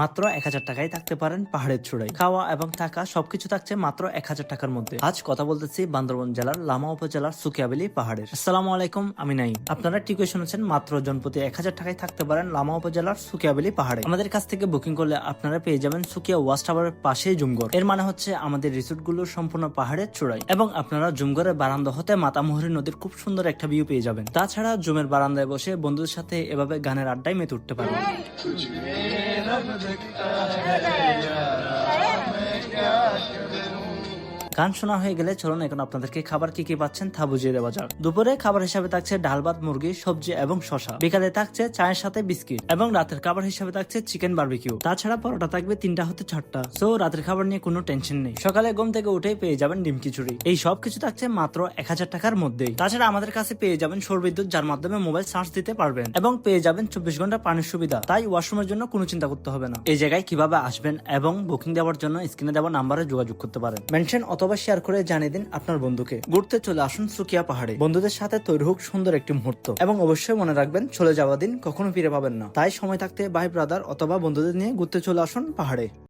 মাত্র এক হাজার টাকায় থাকতে পারেন পাহাড়ের চূড়ায়। খাওয়া এবং থাকা সবকিছু থাকছে মাত্র এক হাজার টাকার মধ্যে। আজ কথা বলতেছি বান্দরবন জেলার লামা উপজেলার সুকিয়াবেলি পাহাড়ের। আসসালামু আলাইকুম, আমি নাই আপনারা ঠিকই শুনেছেন, মাত্র জনপ্রতি এক হাজার টাকায় থাকতে পারেন লামা উপজেলার সুকিয়াবেলি পাহাড়ে। আমাদের কাছ থেকে বুকিং করলে আপনারা পেয়ে যাবেন সুকিয়া ওয়াচ টাওয়ারের পাশেই জুমগড় এর মানে হচ্ছে আমাদের রিসোর্টগুলো সম্পূর্ণ পাহাড়ের চূড়ায় এবং আপনারা জুমগড়ের বারান্দা হতে মাতামুহুরী নদীর খুব সুন্দর একটা ভিউ পেয়ে যাবেন। তাছাড়া জুমের বারান্দায় বসে বন্ধুদের সাথে এভাবে গানের আড্ডায় মেতে উঠতে পারবেন Victor. গান শোনা হয়ে গেলে চলুন এখন আপনাদেরকে খাবার কি কি পাচ্ছেন তা বুঝিয়ে দেওয়া যাক। দুপুরে খাবার হিসাবে থাকছে ডাল, ভাত, মুরগি, সবজি এবং শশা বিকালে থাকছে চায়ের সাথে বিস্কিট এবং রাতের খাবার হিসাবে থাকছে চিকেন বারবিকিউ। তাছাড়া পরোটা থাকবে তিনটা হতে চারটা। সো, রাতের খাবার নিয়ে কোনো টেনশন নেই। সকালে ঘুম থেকে উঠেই পেয়ে যাবেন ডিম খিচুড়ি। এই সব কিছু থাকছে মাত্র এক হাজার টাকার মধ্যেই। তাছাড়া আমাদের কাছে পেয়ে যাবেন সৌরবিদ্যুৎ যার মাধ্যমে মোবাইল চার্জ দিতে পারবেন এবং পেয়ে যাবেন চব্বিশ ঘণ্টা পানির সুবিধা। তাই ওয়াশরুমের জন্য কোনো চিন্তা করতে হবে না। এই জায়গায় কীভাবে আসবেন এবং বুকিং দেওয়ার জন্য স্ক্রিনে দেওয়া নাম্বারে যোগাযোগ করতে পারেন। মেনশন অথবা শেয়ার করে জানিয়ে দিন আপনার বন্ধুকে। ঘুরতে চলে আসুন সুকিয়া পাহাড়ে। বন্ধুদের সাথে তৈরি হোক সুন্দর একটি মুহূর্ত। এবং অবশ্যই মনে রাখবেন, চলে যাওয়া দিন কখনো ফিরে পাবেন না। তাই সময় থাকতে ভাই ব্রাদার অথবা বন্ধুদের নিয়ে ঘুরতে চলে আসুন পাহাড়ে।